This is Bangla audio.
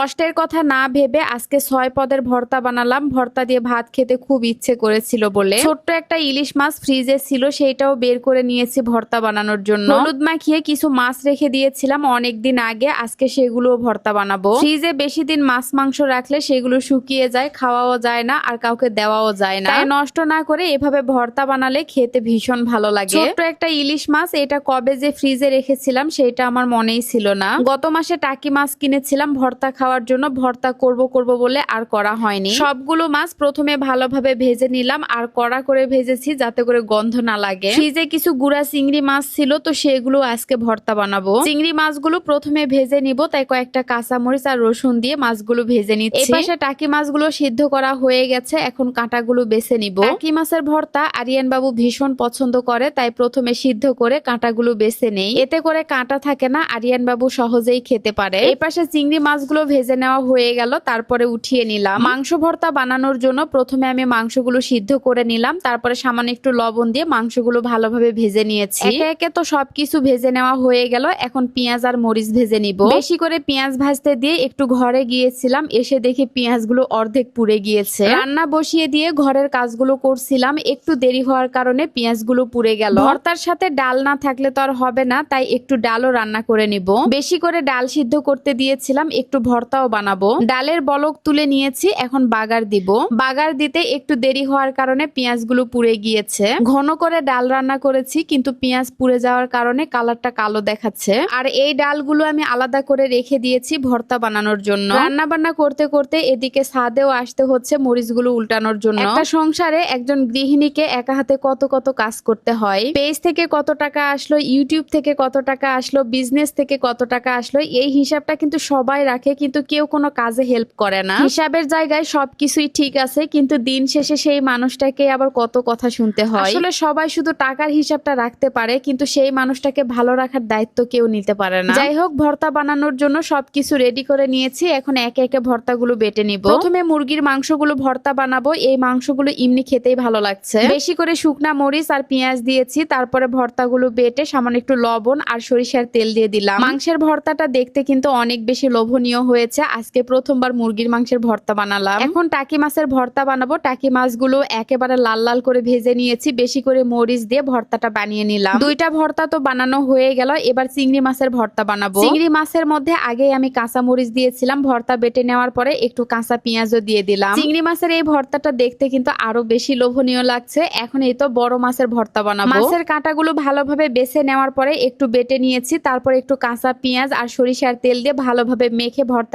কষ্টের কথা না ভেবে আজকে ছয় পদের ভর্তা বানালাম। ভর্তা দিয়ে ভাত খেতে খুব ইচ্ছে করেছিল বলে। ছোট্ট একটা ইলিশ মাছ ফ্রিজে ছিল, সেইটাও বের করে নিয়েছি ভর্তা বানানোর জন্য। হলুদ মাখিয়ে কিছু মাছ রেখে দিয়েছিলাম অনেকদিন আগে। আজকে সেগুলো ভর্তা বানাবো। ফ্রিজে বেশি দিন মাছ মাংস রাখলে সেগুলো শুকিয়ে যায়, খাওয়াও যায় না আর কাউকে দেওয়াও যায় না। নষ্ট না করে এভাবে ভর্তা বানালে খেতে ভীষণ ভালো লাগে। ছোট্ট একটা ইলিশ মাছ, এটা কবে যে ফ্রিজে রেখেছিলাম সেটা আমার মনেই ছিল না। গত মাসে টাকি মাছ কিনেছিলাম, ভর্তা খাওয়ার জন্য ভর্তা করব করব বলে আর করা হয়নি। সবগুলো মাছ প্রথমে ভালোভাবে ভেজে নিলাম আর কড়া করে ভেজেছি যাতে করে গন্ধ না লাগে। ফ্রিজে কিছু গুড়া চিংড়ি মাছ ছিল তো সেগুলো আজকে ভর্তা বানাবো। চিংড়ি মাছগুলো প্রথমে ভেজে নিব, তাই কয়েকটা কাঁচামরিচ আর রসুন দিয়ে মাছগুলো ভেজে নিচ্ছি। এই পাশে টাকি মাছগুলো সিদ্ধ করা হয়ে গেছে, এখন কাঁটাগুলো বেছে নিব। টাকি মাছের ভর্তা আরিয়ান বাবু ভীষণ পছন্দ করে, তাই প্রথমে সিদ্ধ করে কাঁটাগুলো বেছে নেই। এতে করে কাঁটা থাকে না আরিয়ান বাবু সহজেই খেতে পারে। এই পাশে চিংড়ি মাছগুলো ভেজে নেওয়া হয়ে গেল তারপরে উঠিয়ে নিলাম। মাংস ভর্তা বানানোর জন্য প্রথমে আমি মাংসগুলো সিদ্ধ করে নিলাম তারপরে সামান্য একটু লবণ দিয়ে মাংসগুলো ভালোভাবে ভেজে নিয়েছি। একে একে তো সবকিছু ভেজে নেওয়া হয়ে গেল এখন পেঁয়াজ আর মরিচ ভেজে নিব। বেশি করে পেঁয়াজ ভাজতে দিয়ে একটু ঘরে গিয়েছিলাম এসে দেখি পেঁয়াজগুলো অর্ধেক পুড়ে গিয়েছে। রান্না বসিয়ে দিয়ে ঘরের কাজগুলো করছিলাম একটু দেরি হওয়ার কারণে পেঁয়াজগুলো পুড়ে গেল। ভর্তার সাথে ডাল না থাকলে তো আর হবে না তাই একটু ডালও রান্না করে নিব। বেশি করে ডাল সিদ্ধ করতে দিয়েছিলাম একটু ভর্তাও বানাবো। ডালের বলক তুলে নিয়েছি, এখন বাগার দিব। বাগার দিতে একটু দেরি হওয়ার কারণে পেঁয়াজগুলো পুড়ে গিয়েছে। ঘন করে ডাল রান্না করেছি, কিন্তু পেঁয়াজ পুড়ে যাওয়ার কারণে কালারটা কালো দেখাচ্ছে। আর এই ডালগুলো আমি আলাদা করে রেখে দিয়েছি ভর্তা বানানোর জন্য। রান্না বান্না করতে করতে এদিকে ছাদেও আসতে হচ্ছে মরিচগুলো উল্টানোর জন্য। একটা সংসারে একজন গৃহিণীকে একা হাতে কত কত কাজ করতে হয়। পেজ থেকে কত টাকা আসলো, ইউটিউব থেকে কত টাকা আসলো, বিজনেস থেকে কত টাকা আসলো, এই হিসাবটা কিন্তু সবাই রাখে, কিন্তু কেউ কোনো কাজে হেল্প করে না। হিসাবের জায়গায় সবকিছুই ঠিক আছে কিন্তু দিন শেষে সেই মানুষটাকে আবার কত কথা শুনতে হয়। আসলে সবাই শুধু টাকার হিসাবটা রাখতে পারে কিন্তু সেই মানুষটাকে ভালো রাখার দায়িত্ব কেউ নিতে পারে না। যাই হোক ভর্তা বানানোর জন্য সবকিছু রেডি করে নিয়েছি এখন একে একে ভর্তাগুলো বেটে নিব। প্রথমে মুরগির মাংসগুলো ভর্তা বানাবো এই মাংসগুলো এমনি খেতেই ভালো লাগছে। বেশি করে শুকনা মরিচ আর পেঁয়াজ দিয়েছি তারপরে ভর্তাগুলো বেটে সামান্য একটু লবণ আর সরিষার তেল দিয়ে দিলাম। মাংসের ভর্তাটা দেখতে কিন্তু অনেক বেশি লোভনীয় হয়েছে, আজকে প্রথমবার মুরগির মাংসের ভর্তা বানালাম। এখন টাকি মাছের ভর্তা বানাবো। টাকি মাছগুলো একেবারে লাল লাল করে ভেজে নিয়েছি, বেশি করে মরিচ দিয়ে ভর্তাটা বানিয়ে নিলাম। দুইটা ভর্তা তো বানানো হয়ে গেল, এবার চিংড়ি মাছের ভর্তা বানাবো। চিংড়ি মাছের মধ্যে আগে আমি কাঁচা মরিচ দিয়েছিলাম, ভর্তা বেটে নেওয়ার পরে একটু কাঁচা পেঁয়াজও দিয়ে দিলাম। চিংড়ি মাছের এই ভর্তাটা দেখতে কিন্তু আরও বেশি লোভনীয় লাগছে, এখন এই তো বড় মাছের ভর্তা বানাবো। মাছের কাঁটাগুলো ভালোভাবে বেছে নেওয়ার পরে একটু বেটে নিয়েছি, তারপর একটু কাঁচা পেঁয়াজ আর সরিষার তেল দিয়ে ভালোভাবে মেখে ভর্তা